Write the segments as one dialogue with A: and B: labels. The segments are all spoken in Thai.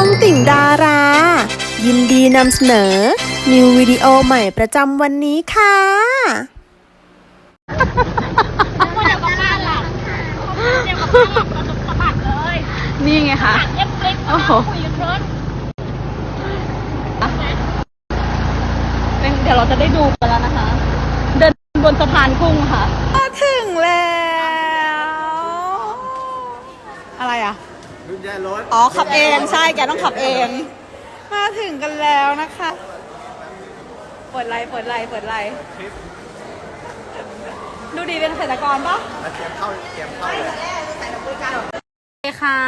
A: องติ่งดารา ยินดีนำเสนอ นิววิดีโอใหม่ประจำวันนี้ค่ะ
B: เดี๋ยวกับบ้านหลับเดี๋ยวกับบ้านหลับกระตุกสะบัดเลย
C: นี่ไงคะ
B: เอฟเฟกต์
C: โอ้โห
B: คุยกันเพลิน
C: เป็นเดี๋ยวเราจะได้ดูกันแล้วนะคะ เดินบนสะพานกุ้งค่ะ
A: มาถึงแล้ว
C: อะไรอะ
D: กุญแจรถ
C: อ๋อขับเองใช่แกต้องขับเอง
A: มาถึงกันแล้วนะคะ
C: เปิดไลน์เปิดไลน์เปิดไลน์ดูดีเป็นเกษตรกรปะ
D: เตรียมเข้าเตรียมเข้าเลย
C: ใช่ค่ะ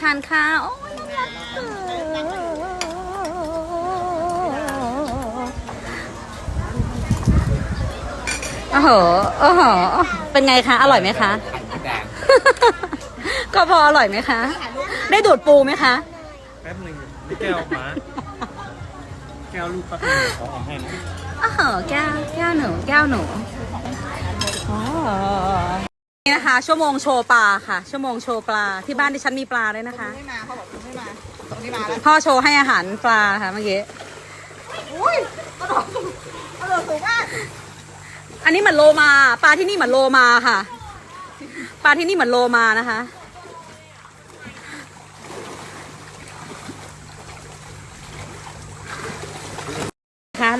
C: ทานข้าวโอ้ยรักเกินโอ้โหโอ้โหเป็นไงคะ อร่อยไหมคะ
D: แดง
C: ก็พออร่อยไหมคะ ได้ดูดปูไหมคะ
D: แป๊บหนึ่งนี่แก้วมา แก้วลูกแป๊บหนึงขอเอาให้นะ
C: อ๋อแก้วแก้วหนูแก้วหนูอ๋อนี่นะคะ ชั่วโมงโชว์ปลาค่ะ ชั่วโมงโชว์ปลาที่บ้านที่ฉันมีปลาด้วยนะคะ ไม่มาเขาบอกไม่มาตรงนี้มาแล้วพ่อโชว์ให้อาหารปลาค่ะเมื่อกี้อุ้ยกระโดดสูงกระโดดสูงมากอันนี้เหมือนโลมา ปลาที่นี่เหมือนโลมาค่ะ ปลาที่นี่เหมือนโลมานะคะ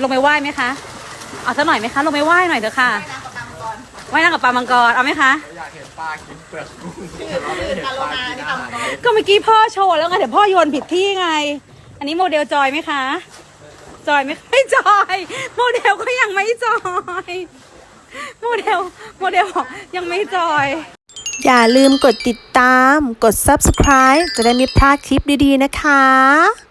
C: ลงไปไหว้ไหมคะเอาสักหน่อยไหมคะลงไปไหว้หน่อยเถอะค่ะว่ายน้ำกับปลามังกรเอาไหมคะ
D: อยากเห็นปลากินเปลือกกุ้งเราไม่ได้เห็นปลากินอาหารเลย
C: ก็เมื่อกี้พ่อโชว์แล้วไงเดี๋ยวพ่อโยนผิดที่ไง อันนี้โมเดลจอยไหมคะ จอยไหมไม่จอย โมเดลก็ยังไม่จอยโมเดลโมเดลบอกยังไม่จอย
A: อย่าลืมกดติดตาม กด subscribe จะได้ไม่พลาดคลิปดีๆนะคะ